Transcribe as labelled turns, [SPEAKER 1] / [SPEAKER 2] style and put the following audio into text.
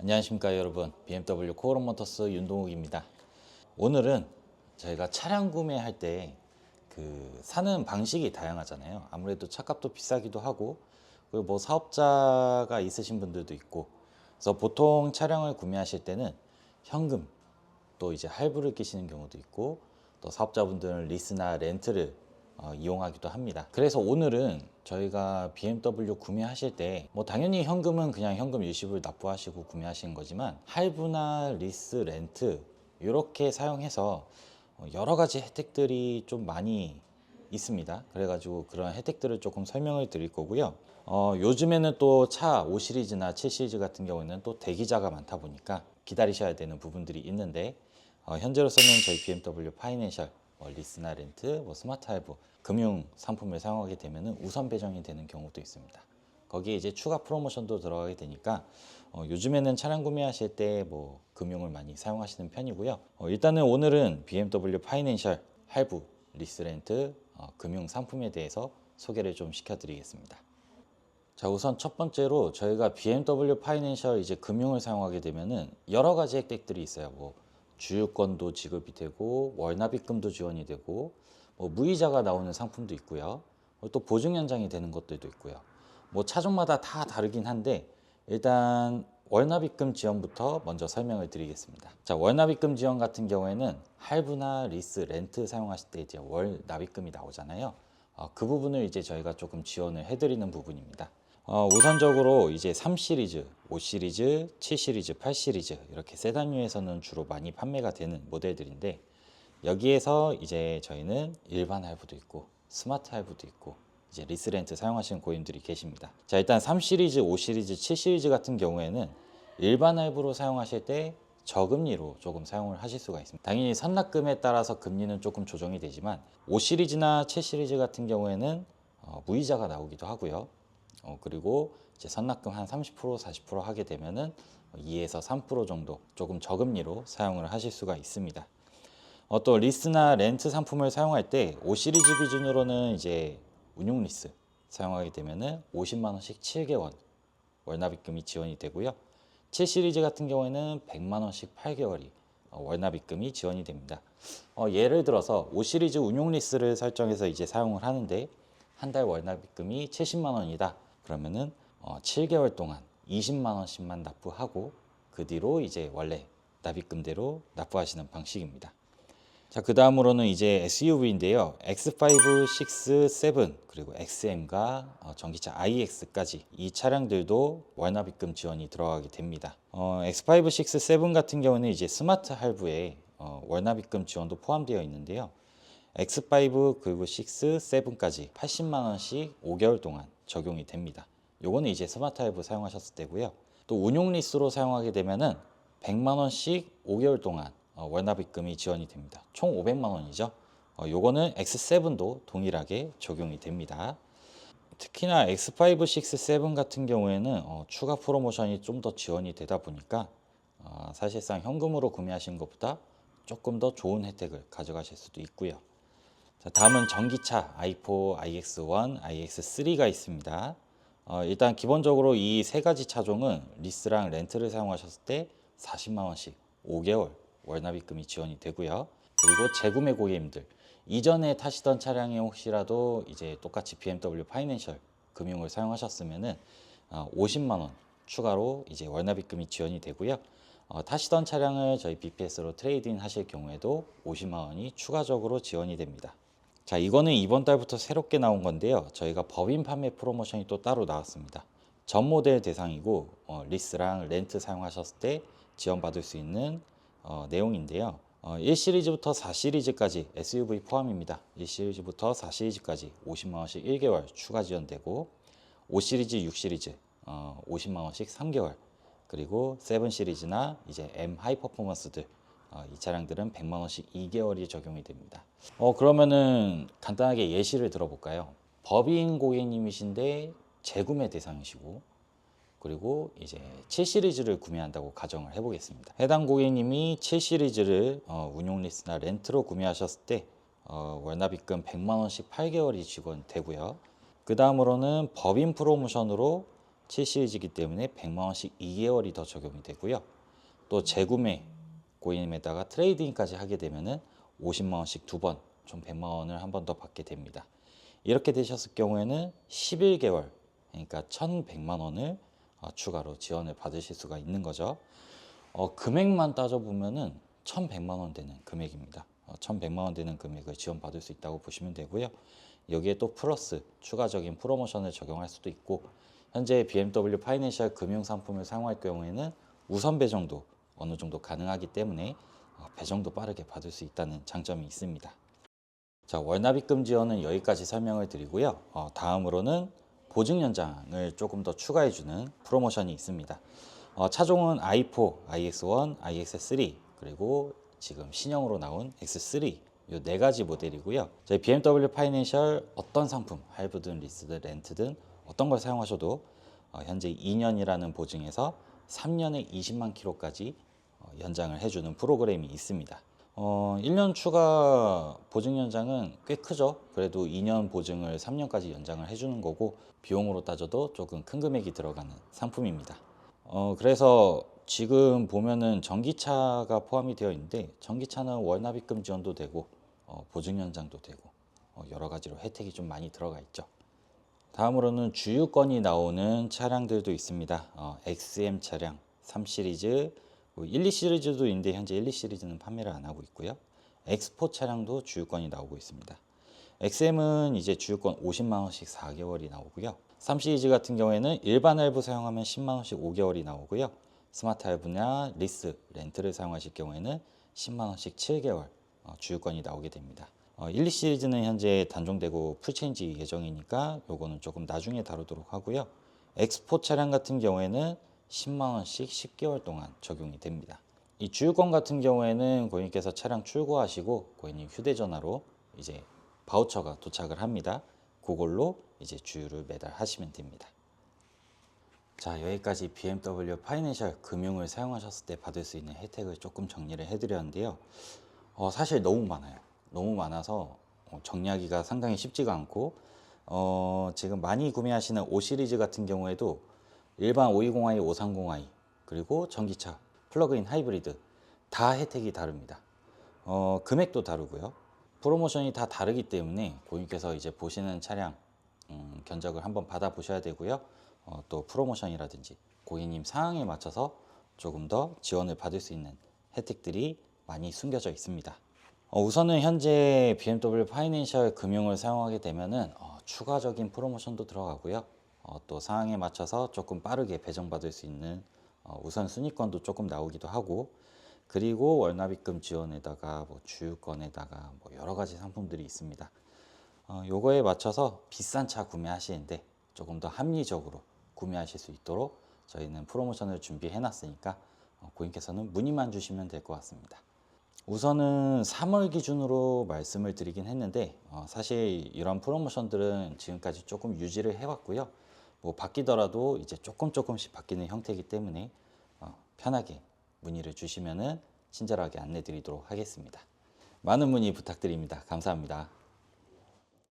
[SPEAKER 1] 안녕하십니까 여러분. BMW 코오롱 모터스 윤동욱입니다. 오늘은 저희가 차량 구매할 때 그 사는 방식이 다양하잖아요. 아무래도 차값도 비싸기도 하고 그리고 뭐 사업자가 있으신 분들도 있고 그래서 보통 차량을 구매하실 때는 현금 또 이제 할부를 끼시는 경우도 있고 또 사업자분들은 리스나 렌트를 어, 이용하기도 합니다. 그래서 오늘은 저희가 BMW 구매하실 때 뭐 당연히 현금은 그냥 현금 일시불 납부하시고 구매하시는 거지만 할부나 리스 렌트 이렇게 사용해서 어, 여러 가지 혜택들이 좀 많이 있습니다. 그래가지고 그런 혜택들을 조금 설명을 드릴 거고요. 어, 요즘에는 또 차 5 시리즈나 7 시리즈 같은 경우에는 또 대기자가 많다 보니까 기다리셔야 되는 부분들이 있는데 어, 현재로서는 저희 BMW 파이낸셜 뭐 리스나 렌트, 뭐 스마트 할부, 금융 상품을 사용하게 되면 우선 배정이 되는 경우도 있습니다. 거기에 이제 추가 프로모션도 들어가게 되니까 어, 요즘에는 차량 구매하실 때 뭐 금융을 많이 사용하시는 편이고요. 어, 일단은 오늘은 BMW 파이낸셜 할부, 리스 렌트, 어, 금융 상품에 대해서 소개를 좀 시켜드리겠습니다. 자 우선 첫 번째로 저희가 BMW 파이낸셜 이제 금융을 사용하게 되면은 여러 가지 혜택들이 있어요. 뭐 주유권도 지급이 되고 월납입금도 지원이 되고 뭐 무이자가 나오는 상품도 있고요. 뭐또 보증 연장이 되는 것들도 있고요. 뭐 차종마다 다 다르긴 한데 일단 월납입금 지원부터 먼저 설명을 드리겠습니다. 자 월납입금 지원 같은 경우에는 할부나 리스, 렌트 사용하실 때 이제 월납입금이 나오잖아요. 어, 그 부분을 이제 저희가 조금 지원을 해드리는 부분입니다. 어, 우선적으로 이제 3 시리즈, 5 시리즈, 7 시리즈, 8 시리즈 이렇게 세단류에서는 주로 많이 판매가 되는 모델들인데 여기에서 이제 저희는 일반 할부도 있고 스마트 할부도 있고 이제 리스렌트 사용하시는 고객님들이 계십니다. 자 일단 3 시리즈, 5 시리즈, 7 시리즈 같은 경우에는 일반 할부로 사용하실 때 저금리로 조금 사용을 하실 수가 있습니다. 당연히 선납금에 따라서 금리는 조금 조정이 되지만 5 시리즈나 7 시리즈 같은 경우에는 어, 무이자가 나오기도 하고요. 어, 그리고 이제 선납금 한 30% 40% 하게 되면은 2에서 3% 정도 조금 저금리로 사용을 하실 수가 있습니다. 어, 또 리스나 렌트 상품을 사용할 때 5 시리즈 기준으로는 이제 운용 리스 사용하게 되면은 50만 원씩 7개월 월납입금이 지원이 되고요. 7 시리즈 같은 경우에는 100만 원씩 8개월이 어, 월납입금이 지원이 됩니다. 어, 예를 들어서 5 시리즈 운용 리스를 설정해서 이제 사용을 하는데 한 달 월납입금이 70만 원이다. 그러면은 어, 7개월 동안 20만 원씩만 납부하고 그 뒤로 이제 원래 납입금대로 납부하시는 방식입니다. 자, 그 다음으로는 이제 SUV인데요. X5, 6, 7 그리고 XM과 어, 전기차 iX까지 이 차량들도 월납입금 지원이 들어가게 됩니다. 어, X5, 6, 7 같은 경우는 이제 스마트 할부에 어, 월납입금 지원도 포함되어 있는데요. X5 그리고 6, 7까지 80만 원씩 5개월 동안 적용이 됩니다. 요거는 이제 스마트 할부 사용하셨을 때고요. 또 운용 리스로 사용하게 되면은 100만 원씩 5개월 동안 어, 월납입금이 지원이 됩니다. 총 500만 원이죠. 어, 요거는 X7도 동일하게 적용이 됩니다. 특히나 X5, 6, 7 같은 경우에는 어, 추가 프로모션이 좀 더 지원이 되다 보니까 어, 사실상 현금으로 구매하신 것보다 조금 더 좋은 혜택을 가져가실 수도 있고요. 자, 다음은 전기차 i4, iX1, iX3가 있습니다. 어, 일단 기본적으로 이 세 가지 차종은 리스랑 렌트를 사용하셨을 때 40만 원씩 5개월 월납입금이 지원이 되고요. 그리고 재구매 고객님들 이전에 타시던 차량에 혹시라도 이제 똑같이 BMW 파이낸셜 금융을 사용하셨으면은 어, 50만 원 추가로 이제 월납입금이 지원이 되고요. 어, 타시던 차량을 저희 BPS로 트레이드인 하실 경우에도 50만 원이 추가적으로 지원이 됩니다. 자, 이거는 이번 달부터 새롭게 나온 건데요. 저희가 법인 판매 프로모션이 또 따로 나왔습니다. 전 모델 대상이고 어, 리스랑 렌트 사용하셨을 때 지원받을 수 있는 어, 내용인데요. 어, 1시리즈부터 4시리즈까지 SUV 포함입니다. 1시리즈부터 4시리즈까지 50만 원씩 1개월 추가 지원되고 5시리즈, 6시리즈 어, 50만 원씩 3개월 그리고 7 시리즈나 이제 M 하이 퍼포먼스들 어, 이 차량들은 100만 원씩 2개월이 적용이 됩니다. 어 그러면은 간단하게 예시를 들어볼까요? 법인 고객님이신데 재구매 대상이시고 그리고 이제 7 시리즈를 구매한다고 가정을 해보겠습니다. 해당 고객님이 7 시리즈를 어, 운용 리스나 렌트로 구매하셨을 때 어, 월납입금 100만 원씩 8개월이 지원되고요. 그 다음으로는 법인 프로모션으로 7 시리즈이기 때문에 100만 원씩 2개월이 더 적용이 되고요. 또 재구매 고객님에다가 트레이딩까지 하게 되면은 50만 원씩 두 번, 총 100만 원을 한 번 더 받게 됩니다. 이렇게 되셨을 경우에는 11개월, 그러니까 1,100만 원을 어, 추가로 지원을 받으실 수가 있는 거죠. 어, 금액만 따져보면은 1,100만 원 되는 금액입니다. 어, 1,100만 원 되는 금액을 지원받을 수 있다고 보시면 되고요. 여기에 또 플러스 추가적인 프로모션을 적용할 수도 있고 현재 BMW 파이낸셜 금융 상품을 사용할 경우에는 우선 배정도 어느 정도 가능하기 때문에 어, 배정도 빠르게 받을 수 있다는 장점이 있습니다. 자, 월납입금 지원은 여기까지 설명을 드리고요. 어, 다음으로는 보증 연장을 조금 더 추가해주는 프로모션이 있습니다. 어, 차종은 i4, iX1, iX3 그리고 지금 신형으로 나온 X3 이 네 가지 모델이고요. 저희 BMW 파이낸셜 어떤 상품, 할부든 리스든 렌트든 어떤 걸 사용하셔도 어, 현재 2년이라는 보증에서 3년에 20만 킬로까지 어, 연장을 해주는 프로그램이 있습니다. 어, 1년 추가 보증 연장은 꽤 크죠. 그래도 2년 보증을 3년까지 연장을 해주는 거고 비용으로 따져도 조금 큰 금액이 들어가는 상품입니다. 어, 그래서 지금 보면은 전기차가 포함이 되어 있는데 전기차는 월납입금 지원도 되고 어, 보증 연장도 되고 어, 여러 가지로 혜택이 좀 많이 들어가 있죠. 다음으로는 주유권이 나오는 차량들도 있습니다. 어, XM 차량 3 시리즈, 뭐 1, 2 시리즈도 있는데 현재 1, 2 시리즈는 판매를 안 하고 있고요. 엑스포 차량도 주유권이 나오고 있습니다. XM은 이제 주유권 50만 원씩 4개월이 나오고요. 3 시리즈 같은 경우에는 일반 할부 사용하면 10만 원씩 5개월이 나오고요. 스마트 할부나 리스, 렌트를 사용하실 경우에는 10만 원씩 7개월 어, 주유권이 나오게 됩니다. 어, 1, 2 시리즈는 현재 단종되고 풀체인지 예정이니까 요거는 조금 나중에 다루도록 하고요. 엑스포 차량 같은 경우에는 10만 원씩 10개월 동안 적용이 됩니다. 이 주유권 같은 경우에는 고객님께서 차량 출고하시고 고객님 휴대전화로 이제 바우처가 도착을 합니다. 그걸로 이제 주유를 매달 하시면 됩니다. 자 여기까지 BMW 파이낸셜 금융을 사용하셨을 때 받을 수 있는 혜택을 조금 정리를 해드렸는데요. 어, 사실 너무 많아요. 너무 많아서 어, 정리하기가 상당히 쉽지가 않고 어, 지금 많이 구매하시는 5 시리즈 같은 경우에도 일반 520i, 530i 그리고 전기차, 플러그인 하이브리드 다 혜택이 다릅니다. 어, 금액도 다르고요. 프로모션이 다 다르기 때문에 고객님께서 이제 보시는 차량 음, 견적을 한번 받아보셔야 되고요. 어, 또 프로모션이라든지 고객님 상황에 맞춰서 조금 더 지원을 받을 수 있는 혜택들이 많이 숨겨져 있습니다. 어, 우선은 현재 BMW 파이낸셜 금융을 사용하게 되면은 어, 추가적인 프로모션도 들어가고요. 어, 또 상황에 맞춰서 조금 빠르게 배정받을 수 있는 어, 우선 순위권도 조금 나오기도 하고 그리고 월납입금 지원에다가 뭐 주유권에다가 뭐 여러 가지 상품들이 있습니다. 어, 요거에 맞춰서 비싼 차 구매하시는데 조금 더 합리적으로 구매하실 수 있도록 저희는 프로모션을 준비해 놨으니까 어, 고객님께서는 문의만 주시면 될 것 같습니다. 우선은 3월 기준으로 말씀을 드리긴 했는데 어, 사실 이런 프로모션들은 지금까지 조금 유지를 해왔고요. 뭐 바뀌더라도 이제 조금 조금씩 바뀌는 형태이기 때문에 어, 편하게 문의를 주시면은 친절하게 안내 드리도록 하겠습니다. 많은 문의 부탁드립니다. 감사합니다.